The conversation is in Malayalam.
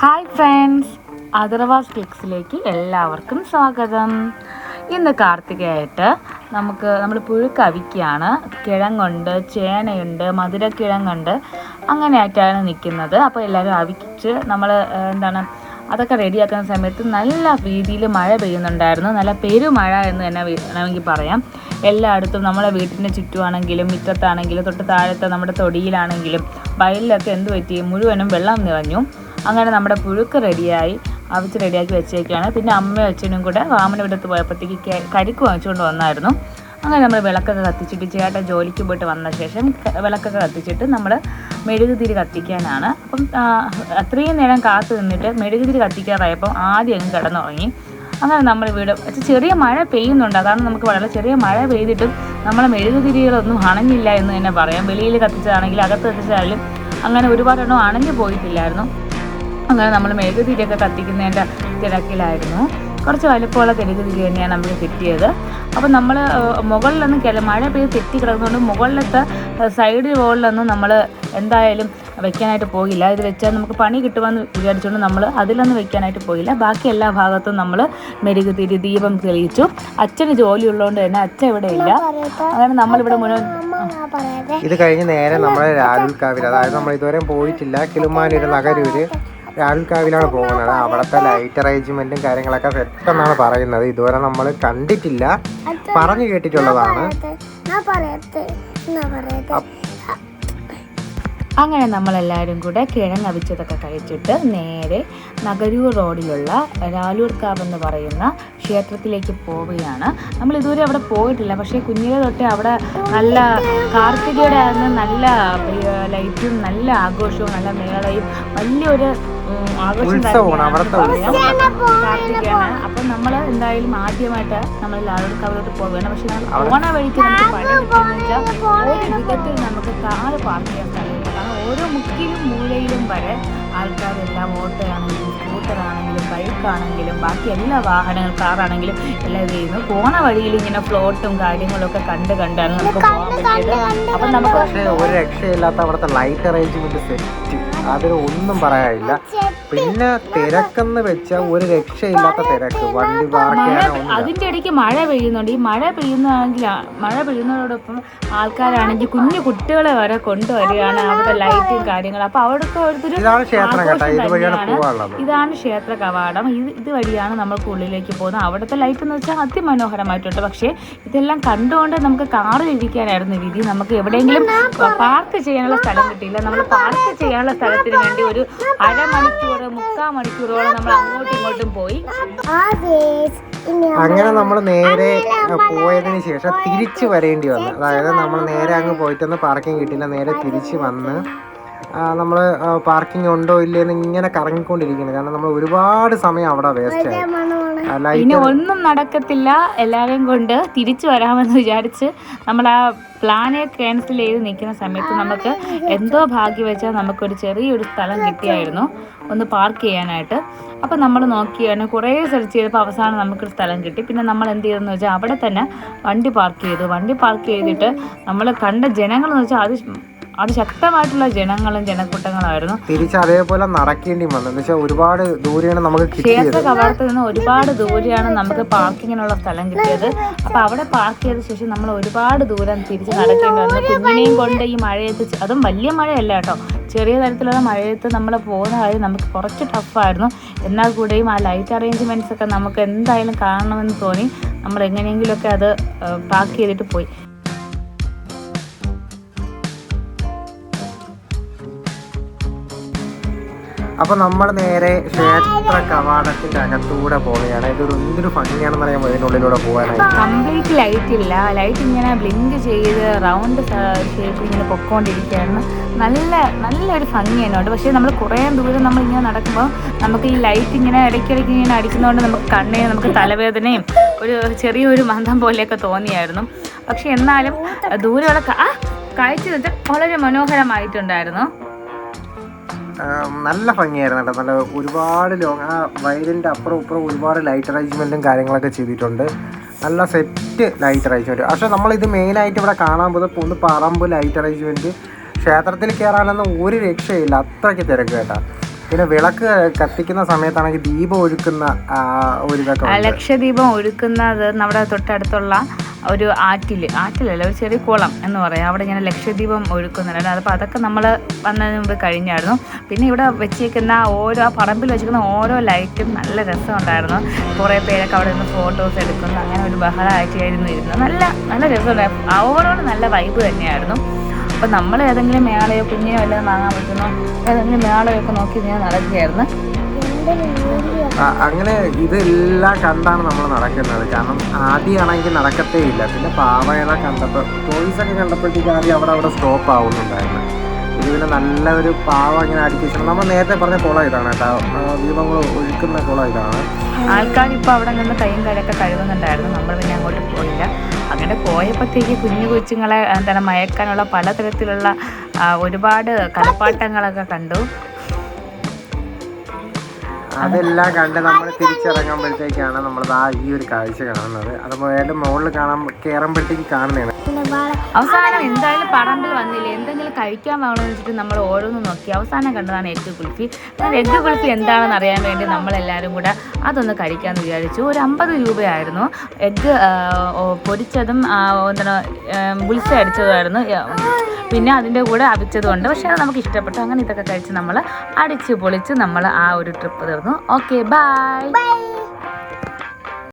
ഹായ് ഫ്രണ്ട്സ് അതർവാസ് ക്ലിക്സിലേക്ക് എല്ലാവർക്കും സ്വാഗതം. ഇന്ന് കാർത്തികയായിട്ട് നമുക്ക് നമ്മൾ പുഴുക്ക് കിഴങ്ങുണ്ട് ചേനയുണ്ട് മധുരക്കിഴങ്ങുണ്ട്. അങ്ങനെയായിട്ടാണ് നിൽക്കുന്നത് അപ്പോൾ എല്ലാവരും അവിച്ച് നമ്മൾ എന്താണ് അതൊക്കെ റെഡിയാക്കുന്ന സമയത്ത് നല്ല രീതിയിൽ മഴ പെയ്യുന്നുണ്ടായിരുന്നു. നല്ല പെരുമഴ എന്ന് തന്നെ വേണമെങ്കിൽ പറയാം. എല്ലായിടത്തും നമ്മളെ വീട്ടിന്റെ ചുറ്റുവാണെങ്കിലും മുറ്റത്താണെങ്കിലും തൊട്ട് താഴത്തെ നമ്മുടെ തൊടിയിലാണെങ്കിലും വയലിലൊക്കെ എന്ത് പറ്റി? മുഴുവനും വെള്ളം നിറഞ്ഞു. അങ്ങനെ നമ്മുടെ പുഴുക്ക് റെഡിയായി. അവിച്ച് റെഡിയാക്കി വെച്ചേക്കാണ്. പിന്നെ അമ്മയും അച്ഛനും കൂടെ വാമന വിടത്ത് പോയപ്പോഴത്തേക്ക് കരിക്ക് വാങ്ങിച്ചുകൊണ്ട് വന്നായിരുന്നു. അങ്ങനെ നമ്മൾ വിളക്കൊക്കെ കത്തിച്ചിട്ട് ചേട്ടൻ ജോലിക്ക് പോയിട്ട് വന്ന ശേഷം വിളക്കൊക്കെ കത്തിച്ചിട്ട് നമ്മൾ മെഴുകുതിരി കത്തിക്കാനാണ്. അപ്പം അത്രയും നേരം കാത്തു നിന്നിട്ട് മെഴുകുതിരി കത്തിക്കാറായപ്പം ആദ്യം അങ്ങ് കിടന്നുറങ്ങി. അങ്ങനെ നമ്മൾ വീട് ചെറിയ മഴ പെയ്യുന്നുണ്ട്. അതാണ് നമുക്ക് വളരെ ചെറിയ മഴ പെയ്തിട്ടും നമ്മളെ മെഴുകുതിരികളൊന്നും അണഞ്ഞില്ല എന്ന് തന്നെ പറയാം. വെളിയിൽ കത്തിച്ചതാണെങ്കിലും അകത്ത് കത്തിച്ചാലും അങ്ങനെ ഒരുപാടെണ്ണം അണഞ്ഞു പോയിട്ടില്ലായിരുന്നു. അങ്ങനെ നമ്മൾ മെഴുകുതിരിയൊക്കെ കത്തിക്കുന്നതിന്റെ തിരക്കിലായിരുന്നു. കുറച്ച് വലുപ്പമുള്ള മെഴുകുതിരി തന്നെയാണ് നമ്മൾ കിട്ടിയത് അപ്പോൾ നമ്മൾ മുകളിലൊന്നും കിട മഴ പെയ്ത് തെറ്റി കിടക്കുന്നതുകൊണ്ട് മുകളിലത്തെ സൈഡ് മുകളിലൊന്നും നമ്മൾ എന്തായാലും വെക്കാനായിട്ട് പോകില്ല. ഇത് വെച്ചാൽ നമുക്ക് പണി കിട്ടുമെന്ന് വിചാരിച്ചുകൊണ്ട് നമ്മൾ അതിലൊന്നും വെക്കാനായിട്ട് പോയില്ല ബാക്കി എല്ലാ ഭാഗത്തും നമ്മൾ മെഴുകുതിരി ദീപം തെളിയിച്ചു. അച്ഛന് ജോലി ഉള്ളതുകൊണ്ട് തന്നെ അച്ഛൻ ഇവിടെ ഇല്ല. അങ്ങനെ നമ്മളിവിടെ മുഴുവൻ ഇത് കഴിഞ്ഞ് നേരെ നമ്മളെ രാഹുൽക്കാവിൽ അതായത് നമ്മൾ ഇതുവരെ പോയിട്ടില്ല. കിളുമാനൂര് നഗരൂര്. രാഹുൽക്കാവിലാണ് പോകുന്നത്. അവിടുത്തെ ലൈറ്റ് അറേഞ്ച്മെന്റും കാര്യങ്ങളൊക്കെ സെറ്റ് പറയുന്നത്. ഇതുവരെ നമ്മൾ കണ്ടിട്ടില്ല. പറഞ്ഞു കേട്ടിട്ടുള്ളതാണ്. ഞാൻ പറയട്ടെ. ഞാൻ പറയട്ടെ. അങ്ങനെ നമ്മളെല്ലാവരും കൂടെ കിഴങ്ങവിച്ചതൊക്കെ കഴിച്ചിട്ട് നേരെ നഗരൂർ റോഡിലുള്ള രാലൂർക്കാവ് എന്ന് പറയുന്ന ക്ഷേത്രത്തിലേക്ക് പോവുകയാണ്. നമ്മൾ ഇതുവരെ അവിടെ പോയിട്ടില്ല. പക്ഷേ കുഞ്ഞിലെ തൊട്ടേ അവിടെ നല്ല കാർത്തികയുടെ അന്ന് നല്ല ലൈറ്റും നല്ല ആഘോഷവും നല്ല മേളയും വലിയൊരു ആഘോഷം അവിടുത്തെ അപ്പം നമ്മൾ എന്തായാലും ആദ്യമായിട്ട് നമ്മൾ ലാലൂർക്കാവിലോട്ട് പോവുകയാണ്. പക്ഷെ ഓണ വഴിക്ക് നമുക്ക് പണി കിട്ടിയെന്ന് വെച്ചാൽ ഒരു വിധത്തിൽ നമുക്ക് കാറ് പാർക്ക് ചെയ്യാൻ കാരണം ഓരോ മുക്കിലും മൂലയിലും വരെ ആൾക്കാരെല്ലാം ഓട്ടോയാണെങ്കിലും സ്കൂട്ടറാണെങ്കിലും ബൈക്കാണെങ്കിലും ബാക്കി എല്ലാ വാഹനങ്ങൾ കാറാണെങ്കിലും എല്ലാം ഇത് ചെയ്യുന്നു. പോണ വഴിയിൽ ഇങ്ങനെ ഫ്ലോട്ടും കാര്യങ്ങളൊക്കെ കണ്ട് കണ്ടാണ് നമുക്ക് പോകാൻ പറ്റിയത്. അപ്പം നമുക്ക് പക്ഷേ ഒരു രക്ഷയില്ലാത്ത അവിടുത്തെ ലൈറ്റ് അറേഞ്ച്മെന്റ് സെറ്റ് അതിന് ഒന്നും പറയാനില്ല. പിന്നെ തിരക്കെന്ന് വെച്ചാൽ ഒരു രക്ഷയില്ലാത്ത തിരക്ക്. വണ്ടി അതിന്റെ ഇടയ്ക്ക് മഴ പെയ്യുന്നുണ്ട്. ഈ മഴ പെയ്യുന്നതാണെങ്കിൽ മഴ പെയ്യുന്നതോടൊപ്പം ആൾക്കാരാണെങ്കിൽ കുഞ്ഞു കുട്ടികളെ വരെ കൊണ്ടുവരികയാണ് അവിടെ ലൈറ്റും കാര്യങ്ങളും. അപ്പൊ അവിടുത്തെ ആഘോഷം ഇതാണ് ക്ഷേത്ര കവാടം. ഇത് ഇതുവഴിയാണ് നമ്മൾക്ക് ഉള്ളിലേക്ക് പോകുന്നത്. അവിടുത്തെ ലൈഫ് എന്ന് വെച്ചാൽ അതിമനോഹരമായിട്ടുണ്ട്. പക്ഷേ ഇതെല്ലാം കണ്ടുകൊണ്ട് നമുക്ക് കാറിൽ ഇരിക്കാനായിരുന്നു വിധി. നമുക്ക് എവിടെയെങ്കിലും പാർക്ക് ചെയ്യാനുള്ള സ്ഥലം കിട്ടിയില്ല. നമ്മൾ പാർക്ക് ചെയ്യാനുള്ള സ്ഥലത്തിന് വേണ്ടി ഒരു അരമണിക്കൂർ മുക്കാൽ മണിക്കൂറോളം നമ്മൾ അങ്ങോട്ടും ഇങ്ങോട്ടും പോയി. അങ്ങനെ നമ്മൾ നേരെ പോയതിന് ശേഷം തിരിച്ചു വരേണ്ടി വന്നു. അതായത് നമ്മൾ നേരെ അങ്ങ് പോയിട്ടൊന്നും പാർക്കിംഗ് കിട്ടില്ല നേരെ തിരിച്ച് വന്ന് നമ്മൾ പാർക്കിംഗ് ഉണ്ടോ ഇല്ലേ എന്ന് ഇങ്ങനെ കറങ്ങിക്കൊണ്ടിരിക്കുന്നത് കാരണം നമ്മൾ ഒരുപാട് സമയം അവിടെ വേസ്റ്റ് ആയി. ഇനി ഒന്നും നടക്കത്തില്ല. എല്ലാവരെയും കൊണ്ട് തിരിച്ചു വരാമെന്ന് വിചാരിച്ച് നമ്മൾ ആ പ്ലാനെ ക്യാൻസൽ ചെയ്ത് നിൽക്കുന്ന സമയത്ത് നമുക്ക് എന്തോ ഭാഗ്യം വെച്ചാൽ നമുക്കൊരു ചെറിയൊരു സ്ഥലം കിട്ടിയായിരുന്നു. ഒന്ന് പാർക്ക് ചെയ്യാനായിട്ട്. അപ്പം നമ്മൾ നോക്കിയാണ് കുറേ സെർച്ച് ചെയ്തപ്പോൾ അവസാനം നമുക്കൊരു സ്ഥലം കിട്ടി. പിന്നെ നമ്മൾ എന്ത് ചെയ്തെന്ന് വെച്ചാൽ അവിടെ തന്നെ വണ്ടി പാർക്ക് ചെയ്തു. വണ്ടി പാർക്ക് ചെയ്തിട്ട് നമ്മൾ കണ്ട ജനങ്ങളെന്ന് വെച്ചാൽ അത് അതിശക്തമായിട്ടുള്ള ജനങ്ങളും ജനക്കൂട്ടങ്ങളായിരുന്നു. തിരിച്ച് അതേപോലെ നടക്കേണ്ടി വന്നു. എന്ന് വെച്ചാൽ ഒരുപാട് ദൂരെയാണ് നമുക്ക് ക്ഷേത്ര കവാടത്തിൽ നിന്ന് ഒരുപാട് ദൂരെയാണ് നമുക്ക് പാർക്കിങ്ങിനുള്ള സ്ഥലം കിട്ടിയത്. അപ്പൊ അവിടെ പാർക്ക് ചെയ്ത ശേഷം നമ്മൾ ഒരുപാട് ദൂരം തിരിച്ച് നടക്കേണ്ടി വന്നു. കുഞ്ഞിനെയും കൊണ്ട് ഈ മഴയത്ത് അതും വലിയ മഴയല്ല കേട്ടോ. ചെറിയ തരത്തിലുള്ള മഴയത്ത് നമ്മൾ പോകുന്ന കാര്യം നമുക്ക് കുറച്ച് ടഫായിരുന്നു എന്നാൽ കൂടെയും ആ ലൈറ്റ് അറേഞ്ച്മെന്റ്സ് ഒക്കെ നമുക്ക് എന്തായാലും കാണണമെന്ന് തോന്നി. നമ്മൾ എങ്ങനെയെങ്കിലുമൊക്കെ അത് പാക്ക് ചെയ്തിട്ട് പോയി. അപ്പൊ നമ്മൾ നേരെ ക്ഷേത്ര കവാടത്തിന്റെ അകത്തൂടെ പോവുകയാണ്. ഇതൊരു എന്തൊരു ഭംഗിയാണെന്ന് പറയാൻ ഇതിനുള്ളിലൂടെ പോകാനായിട്ട് കംപ്ലീറ്റ് ലൈറ്റ് ഇല്ല. ലൈറ്റ് ഇങ്ങനെ ബ്ലിങ്ക് ചെയ്ത് റൗണ്ട് ഷേപ്പിൽ ഇങ്ങനെ പൊക്കോണ്ടിരിക്കുകയാണ്. നല്ല നല്ലൊരു ഭംഗി തന്നെയുണ്ട് പക്ഷേ നമ്മൾ കുറേ ദൂരം നമ്മൾ ഇങ്ങനെ നടക്കുമ്പോൾ നമുക്ക് ഈ ലൈറ്റ് ഇങ്ങനെ ഇടയ്ക്കിടയ്ക്ക് ഇങ്ങനെ അടിക്കുന്നതുകൊണ്ട് നമുക്ക് കണ്ണിന് നമുക്ക് തലവേദനയും ഒരു ചെറിയൊരു മന്ദം പോലെയൊക്കെ തോന്നിയായിരുന്നു. പക്ഷെ എന്നാലും ദൂരെയുള്ള കാഴ്ച വളരെ മനോഹരമായിട്ടുണ്ടായിരുന്നു. നല്ല ഭംഗിയായിരുന്നു കേട്ടോ. നല്ല ഒരുപാട് ലോങ് ആ വയലിന്റെ അപ്പുറം ഇപ്പുറം ഒരുപാട് ലൈറ്റ് അറേഞ്ച്മെന്റും കാര്യങ്ങളൊക്കെ ചെയ്തിട്ടുണ്ട്. നല്ല സെറ്റ് ലൈറ്റ് അറേഞ്ച്മെന്റ് പക്ഷേ നമ്മളിത് മെയിനായിട്ട് ഇവിടെ കാണാൻ പോകുന്നത് ഒന്ന് പറമ്പ് ലൈറ്റ് അറേഞ്ച്മെന്റ് ക്ഷേത്രത്തിൽ കയറാനൊന്നും ഒരു രക്ഷയില്ല. അത്രയ്ക്ക് തിരക്ക് കേട്ടോ. പിന്നെ വിളക്ക് കത്തിക്കുന്ന സമയത്താണെങ്കിൽ ദീപം ഒഴുക്കുന്ന ഒരു ഇതൊക്കെ. ലക്ഷദീപം ഒഴുക്കുന്നത് നമ്മുടെ തൊട്ടടുത്തുള്ള ഒരു ആറ്റിൽ ആറ്റിലല്ല ഒരു ചെറിയ കുളം എന്ന് പറയാം. അവിടെ ഇങ്ങനെ ലക്ഷദ്വീപം ഒഴുക്കുന്നുണ്ട് അപ്പോൾ അതൊക്കെ നമ്മൾ വന്നതിന് മുമ്പ് കഴിഞ്ഞായിരുന്നു. പിന്നെ ഇവിടെ വെച്ചേക്കുന്ന ഓരോ ആ പറമ്പിൽ വെച്ചിരിക്കുന്ന ഓരോ ലൈറ്റും നല്ല രസമുണ്ടായിരുന്നു. കുറേ പേരൊക്കെ അവിടെ നിന്ന് ഫോട്ടോസ് എടുക്കുന്നു. അങ്ങനെ ഒരു ബഹളമായിട്ടായിരുന്നു ഇരുന്നത്. നല്ല നല്ല രസമുണ്ടായിരുന്നു. ഓവറോൾ നല്ല വൈബ് തന്നെയായിരുന്നു. അപ്പോൾ നമ്മൾ ഏതെങ്കിലും മേളയോ കുഞ്ഞിനോ വല്ലതും വാങ്ങാൻ പറ്റുന്നോ? ഏതെങ്കിലും മേളയോ ഒക്കെ നോക്കി ഇങ്ങനെ നടക്കുകയായിരുന്നു. അങ്ങനെ ഇതെല്ലാം കണ്ടാണ് നമ്മൾ നടക്കുന്നത്. കാരണം ആദ്യമാണെങ്കിൽ നടക്കത്തേ ഇല്ല. പിന്നെ പാവകളെ കണ്ടപ്പോൾ ടോയ്സ് ഒക്കെ കണ്ടപ്പോഴത്തേക്ക് ആദ്യം അവിടെ അവിടെ സ്റ്റോപ്പ് ആവുന്നുണ്ടായിരുന്നു. ഇത് പിന്നെ നല്ല ഒരു പാവ ഇങ്ങനെ അടുക്കി വെച്ചിട്ടുണ്ട്. നമ്മൾ നേരത്തെ പറഞ്ഞ കുളം ഇതാണ് കേട്ടോ. ദീപങ്ങൾ ഒഴുക്കുന്ന കുളം ഇതാണ്. ആൾക്കാർ ഇപ്പോൾ അവിടെ നിന്ന് കൈയും കാലൊക്കെ കഴുകുന്നുണ്ടായിരുന്നു. നമ്മൾ പിന്നെ അങ്ങോട്ട് പോയില്ല. അങ്ങനെ പോയപ്പോഴത്തേക്ക് കുഞ്ഞു കൊച്ചുങ്ങളെ എന്താണ് മയക്കാനുള്ള പലതരത്തിലുള്ള ഒരുപാട് കളിപ്പാട്ടങ്ങളൊക്കെ കണ്ടു. അതെല്ലാം കണ്ട് നമ്മൾ തിരിച്ചിറങ്ങുമ്പോഴത്തേക്കാണ് നമ്മൾ ആ ഈ ഒരു കാഴ്ച കാണുന്നത്. അത് പോയാലും മുകളിൽ കാണാൻ കയറുമ്പോഴത്തേക്ക് കാണുന്നതാണ്. അവസാനം എന്തായാലും പറമ്പിൽ വന്നില്ല? എന്തെങ്കിലും കഴിക്കാൻ വേണമെന്ന് വെച്ചിട്ട് നമ്മൾ ഓരോന്ന് നോക്കി. അവസാനം കണ്ടതാണ് എഗ്ഗ് കുൽഫി. എഗ്ഗ് കുൽഫി എന്താണെന്ന് അറിയാൻ വേണ്ടി നമ്മളെല്ലാവരും കൂടെ അതൊന്ന് കഴിക്കാമെന്ന് വിചാരിച്ചു. ഒരു അമ്പത് രൂപയായിരുന്നു. എഗ്ഗ് പൊരിച്ചതും എന്താണ് ബുൾസ അടിച്ചതുമായിരുന്നു. പിന്നെ അതിന്റെ കൂടെ അവിച്ചതുണ്ട് പക്ഷേ അത് നമുക്ക് ഇഷ്ടപ്പെട്ടു. അങ്ങനെ ഇതൊക്കെ കഴിച്ച് നമ്മൾ അടിച്ച് പൊളിച്ച് നമ്മൾ ആ ഒരു ട്രിപ്പ് തീർന്നു. Okay bye